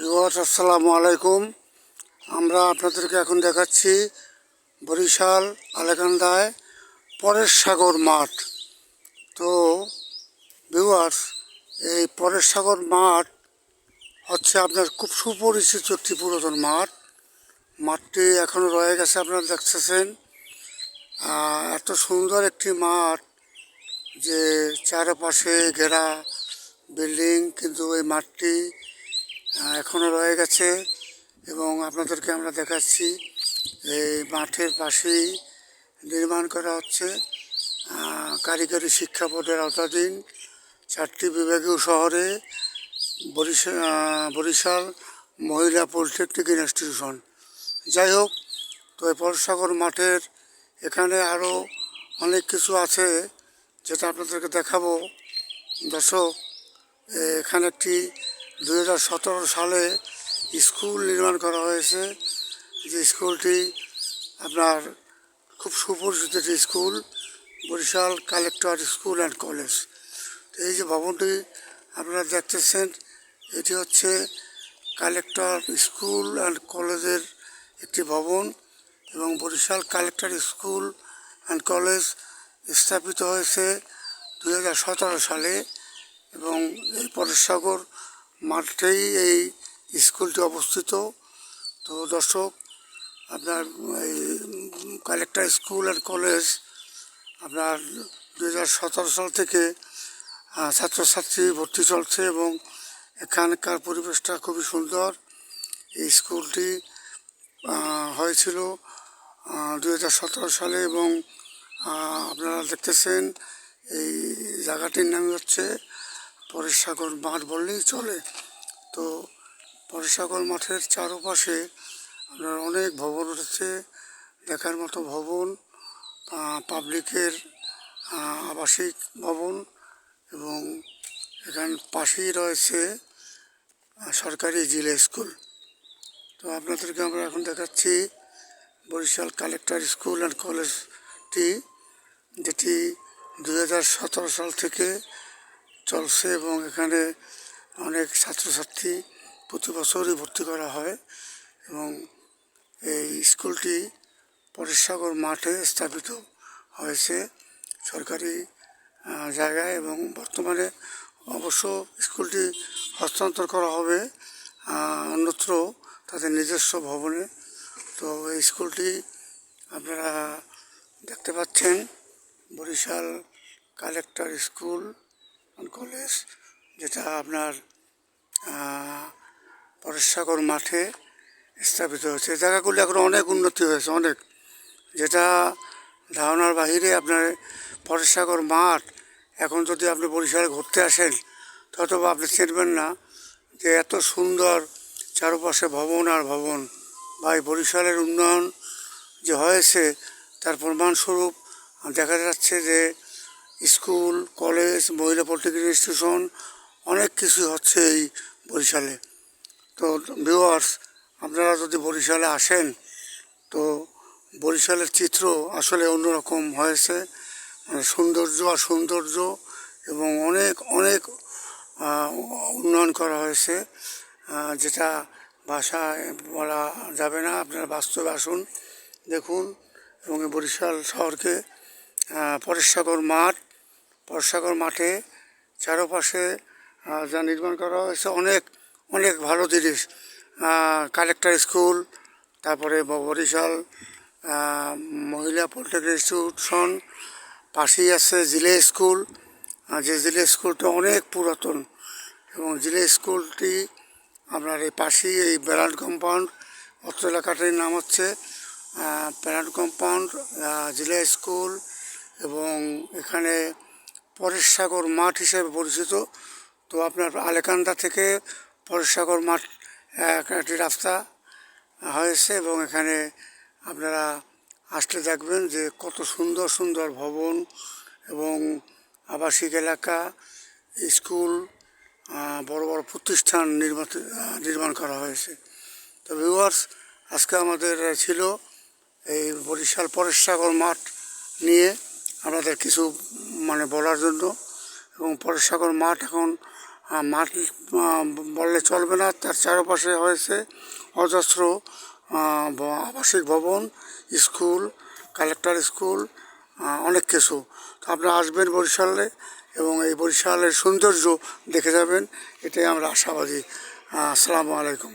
Viewers আসসালামু আলাইকুম। আমরা আপনাদেরকে এখন দেখাচ্ছি বরিশাল আলেকান্দায় পরেশ সাগর মাঠ। তো ভিওয়ার্স এই পরেশ সাগর মাঠ হচ্ছে আপনার খুব সুপরিচিত একটি পুরাতন মাঠ। মাঠটি এখনও রয়ে গেছে, আপনারা দেখতেছেন। এত সুন্দর একটি মাঠ যে চারপাশে ঘেরা বিল্ডিং, কিন্তু এই মাঠটি এখনও রয়ে গেছে এবং আপনাদেরকে আমরা দেখাচ্ছি, এই মাঠের পাশেই নির্মাণ করা হচ্ছে কারিগরি শিক্ষা বোর্ডের আওতাধীন চারটি বিভাগীয় শহরে বরিশাল বরিশাল, মহিলা পলিটেকনিক ইনস্টিটিউশন। যাই হোক, তো এই পরসাগর মাঠের এখানে আরও অনেক কিছু আছে যেটা আপনাদেরকে দেখাবো। দর্শক এখানে একটি দু হাজার সতেরো সালে স্কুল নির্মাণ করা হয়েছে। যে স্কুলটি আপনার খুব সুপরিচিত একটি school, Barishal collector school and college. তো এই যে ভবনটি আপনারা দেখতেছেন, এটি হচ্ছে কালেক্টর স্কুল অ্যান্ড কলেজের একটি ভবন এবং Barishal collector school and college স্থাপিত হয়েছে দু হাজার সতেরো সালে এবং এই পরেশসাগর মাঠেই এই স্কুলটি অবস্থিত। তো দর্শক, আপনার এই কালেক্টর স্কুল অ্যান্ড কলেজ, আপনার দু হাজার সতেরো সাল থেকে ছাত্রছাত্রী ভর্তি চলছে এবং এখানকার পরিবেশটা খুবই সুন্দর। এই স্কুলটি হয়েছিল দু হাজার সতেরো সালে এবং আপনারা দেখতেছেন, এই জায়গাটির নাম হচ্ছে পরেশসাগর মাঠ বললেই চলে। তো পরেশসাগর মাঠের চারপাশে আপনার অনেক ভবন উঠেছে দেখার মতো ভবন পাবলিকের আবাসিক ভবন এবং এখান পাশেই রয়েছে সরকারি জিলা স্কুল। তো আপনাদেরকে আমরা এখন দেখাচ্ছি বরিশাল কালেক্টর স্কুল অ্যান্ড কলেজটি, যেটি দু হাজার সতেরো সাল থেকে চলছে এবং এখানে অনেক ছাত্রছাত্রী প্রতি বছরই ভর্তি করা হয় এবং এই স্কুলটি পরেশসাগর মাঠে স্থাপিত হয়েছে সরকারি জায়গায় এবং বর্তমানে অবশ্য স্কুলটি হস্তান্তর করা হবে অন্যত্র তাদের নিজস্ব ভবনে। তো এই স্কুলটি আপনারা দেখতে পাচ্ছেন, বরিশাল কালেক্টর স্কুল। কলেজ যেটা আপনার আহ, পরেশসাগর মাঠে স্থাপিত হয়েছে। জায়গাগুলো এখন অনেক উন্নতি হয়েছে অনেক। যেটা ধারণার বাহিরে আপনার পরেশসাগর মাঠ এখন যদি আপনি বরিশালে ঘুরতে আসেন তত আপনি চিনবেন না যে এত সুন্দর চারপাশে ভবন আর ভবন। বা এই বরিশালের উন্নয়ন যে হয়েছে তার প্রমাণস্বরূপ দেখা যাচ্ছে যে স্কুল, কলেজ, মহিলা পলিটেকনিক ইনস্টিটিউশন, অনেক কিছু হচ্ছে এই বরিশালে। তো ভিউয়ার্স আপনারা যদি বরিশালে আসেন, তো বরিশালের চিত্র আসলে অন্যরকম হয়েছে। মানে সৌন্দর্য আর সৌন্দর্য এবং অনেক অনেক উন্নয়ন করা হয়েছে। যেটা ভাষায় বলা যাবে না। আপনারা বাস্তবে আসুন, দেখুন এবং বরিশাল শহরকে পরেশসাগর মাঠ পরেশসাগর মাঠে চারপাশে যা নির্মাণ করা হয়েছে, অনেক অনেক ভালো জিনিস। কালেক্টর স্কুল, তারপরে বরিশাল মহিলা পলিটেকনিক ইনস্টিটিউশন, পাশেই আছে জিলে স্কুল। যে জিলে স্কুলটা অনেক পুরাতন, এবং জিলে স্কুলটি আপনার এই পাশেই এই বেলান্ড কম্পাউন্ড অত্র এলাকাটির নাম হচ্ছে প্যারান্ট কম্পাউন্ড জিলা স্কুল, এবং এখানে পরেশসাগর মাঠ হিসেবে পরিচিত। তো আপনার আলেকান্দা থেকে পরেশসাগর মাঠ এক একটি রাস্তা হয়েছে এবং এখানে আপনারা আসলে দেখবেন যে কত সুন্দর সুন্দর ভবন এবং আবাসিক এলাকা, স্কুল বড় বড় প্রতিষ্ঠান নির্মাণ নির্মাণ করা হয়েছে। তো ভিউয়ার্স আজকে আমাদের ছিল এই বরিশাল পরেশসাগর মাঠ নিয়ে আমাদের কিছু মানে বলার জন্য। এবং পরেশসাগর মাঠ এখন মাঠ বললে চলবে না, তার চারপাশে হয়েছে অজস্র আবাসিক ভবন, স্কুল, কালেক্টর স্কুল অনেক কিছু। তো আপনারা আসবেন বরিশালে এবং এই বরিশালের সৌন্দর্য দেখে যাবেন, এটাই আমরা আশাবাদী। আসসালামু আলাইকুম।